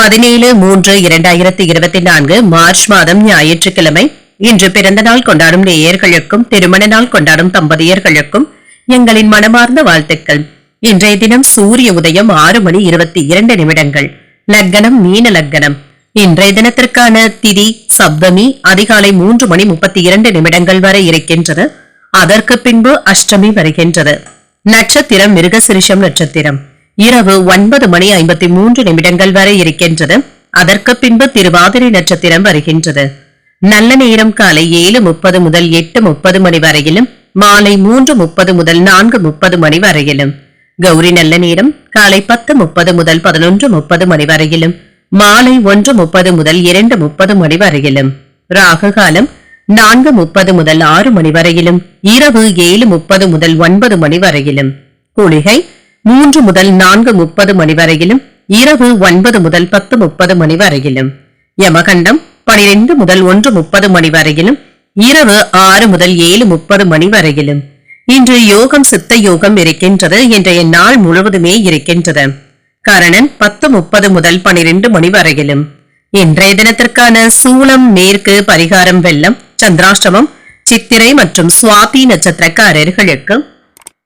பதினேழு மூன்று இரண்டாயிரத்தி இருபத்தி நான்கு மார்ச் மாதம் ஞாயிற்றுக்கிழமை. இன்று பிறந்த நாள் கொண்டாடும் நேயர்களுக்கும் திருமண நாள் கொண்டாடும் தம்பதியர்களுக்கும் எங்களின் மனமார்ந்த வாழ்த்துக்கள். இன்றைய தினம் சூரிய உதயம் ஆறு மணி இருபத்தி இரண்டு நிமிடங்கள். லக்கணம் மீன லக்கணம். இன்றைய தினத்திற்கான திதி சப்தமி அதிகாலை மூன்று மணி முப்பத்தி இரண்டு நிமிடங்கள் வரை இருக்கின்றது. அதற்கு பின்பு அஷ்டமி வருகின்றது. நட்சத்திரம் மிருகசிரிஷம் நட்சத்திரம். இரவு ஒன்பது மணி ஐம்பத்தி மூன்று நிமிடங்கள் வரை இருக்கின்றது. அதற்கு பின்பு திருவாதிரை நட்சத்திரம் வருகின்றது. நல்ல நேரம் காலை ஏழு முப்பது முதல் எட்டு முப்பது மணி வரையிலும் மாலை மூன்று முப்பது முதல் நான்கு முப்பது மணி வரையிலும். கௌரி நல்ல நேரம் காலை பத்து முப்பது முதல் பதினொன்று முப்பது மணி வரையிலும் மாலை ஒன்று முப்பது முதல் இரண்டு முப்பது மணி வரையிலும். ராகு காலம் நான்கு முப்பது முதல் ஆறு மணி வரையிலும் இரவு ஏழு முப்பது முதல் ஒன்பது மணி வரையிலும். குளிகை மூன்று முதல் நான்கு முப்பது மணி வரையிலும் இரவு ஒன்பது முதல் பத்து முப்பது மணி வரையிலும். யமகண்டம் பனிரெண்டு முதல் ஒன்று முப்பது மணி வரையிலும் இரவு ஆறு முதல் ஏழு முப்பது மணி வரையிலும். இன்று யோகம் சித்த யோகம் இருக்கின்றது இன்றைய நாள் முழுவதுமே இருக்கின்றது. கரணன் பத்து முப்பது முதல் பனிரெண்டு மணி வரையிலும். இன்றைய தினத்திற்கான சூளம் மேற்கு பரிகாரம் வெள்ளம் சந்திராஷ்டமம் சித்திரை மற்றும் சுவாதி நட்சத்திரக்காரர்களுக்கு